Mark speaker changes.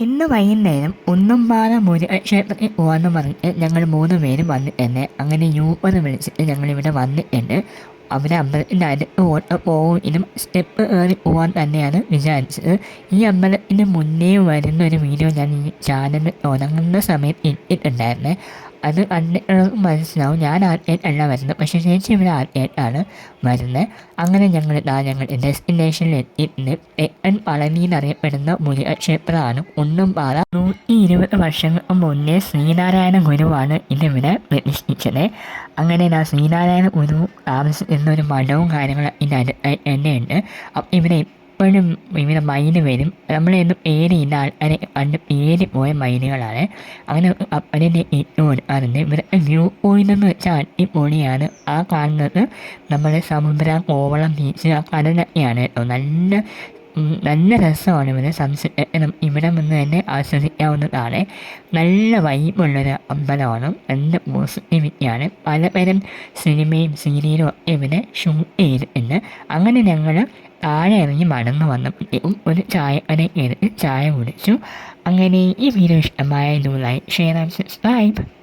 Speaker 1: ഇന്ന് വൈകുന്നേരം ഒന്നുംപാറ മുരുകൻ ക്ഷേത്രത്തിൽ പോകാമെന്ന് പറഞ്ഞിട്ട് ഞങ്ങൾ മൂന്ന് പേരും എന്നെ അങ്ങനെ യൂപ്പർ വിളിച്ചിട്ട് ഞങ്ങളിവിടെ വന്നിട്ടുണ്ട് അവിടെ അമ്പലത്തിന്റെ അടുത്ത് ഓട്ടോ പോകും ഇതും സ്റ്റെപ്പ് കയറി പോകാൻ തന്നെയാണ് വിചാരിച്ചത്. ഈ അമ്പലത്തിന് മുന്നേ വരുന്ന ഒരു വീഡിയോ ഞാൻ ഈ ചാനൽ തുടങ്ങുന്ന സമയത്ത് ഇട്ടിട്ടുണ്ടായിരുന്നേ. അത് കണ്ടിട്ട് മനസ്സിലാവും. ഞാൻ ആദ്യമായിട്ടല്ല വരുന്നത് പക്ഷേ ചേച്ചി ഇവിടെ ആദ്യമായിട്ടാണ് വരുന്നത് അങ്ങനെ ഞങ്ങൾ ഇതാ ഞങ്ങൾ ഡെസ്റ്റിനേഷനിൽ എത്തിയിട്ടുണ്ട് തെക്കൻ പളനി എന്നറിയപ്പെടുന്ന മുരുകൻ ക്ഷേത്രമാണ് ഒന്നും പാറ നൂറ്റി ഇരുപത് വർഷങ്ങൾക്ക് മുന്നേ ശ്രീനാരായണ ഗുരുവാണ് ഇതിവിടെ പ്രതിഷ്ഠിച്ചത് അങ്ങനെ ഞാൻ ശ്രീനാരായണ ഗുരു താമസിക്കുന്ന ഒരു മഠവും കാര്യങ്ങളും ഇതിന്റെ അടുത്തായി തന്നെയുണ്ട് അപ്പം ഇവിടെ എപ്പോഴും ഇങ്ങനെ മൈന വരും. നമ്മളെയൊന്നും പേരില്ല ആൾക്കാരെ പണ്ട് ഏലി പോയ മൈനുകളാണ് അങ്ങനെ അപ്പനെ ഇട്ട് അതിന്റെ ഇവിടെ വ്യൂ പോയിന്റ് എന്ന് വെച്ചാൽ അടിപൊളിയാണ്. ആ കാണുന്നത് നമ്മുടെ സമുദ്ര കോവളം ബീച്ച് ആ കടലൊക്കെയാണ്. കേട്ടോ നല്ല നല്ല രസമാണ് ഇവിടെ സംശയം ഇവിടെ നിന്ന് തന്നെ ആസ്വദിക്കാവുന്നതാണ്. നല്ല വൈബുള്ളൊരു അമ്പലമാണ്. നല്ല പോസിറ്റിവിറ്റിയാണ് പലതരം സിനിമയും സീരിയലും ഒക്കെ ഇവിടെ ഷൂട്ട് ചെയ്തിട്ടുണ്ട്. അങ്ങനെ ഞങ്ങൾ താഴെ ഇറങ്ങി മടങ്ങി വന്നപ്പോഴേക്കും ഒരു ചായ വരെ കയറി ചായ കുടിച്ചു. അങ്ങനെ ഈ വീഡിയോ ഇഷ്ടമായ ലൈക്ക് ഷെയർ ആൻഡ് സബ്സ്ക്രൈബ്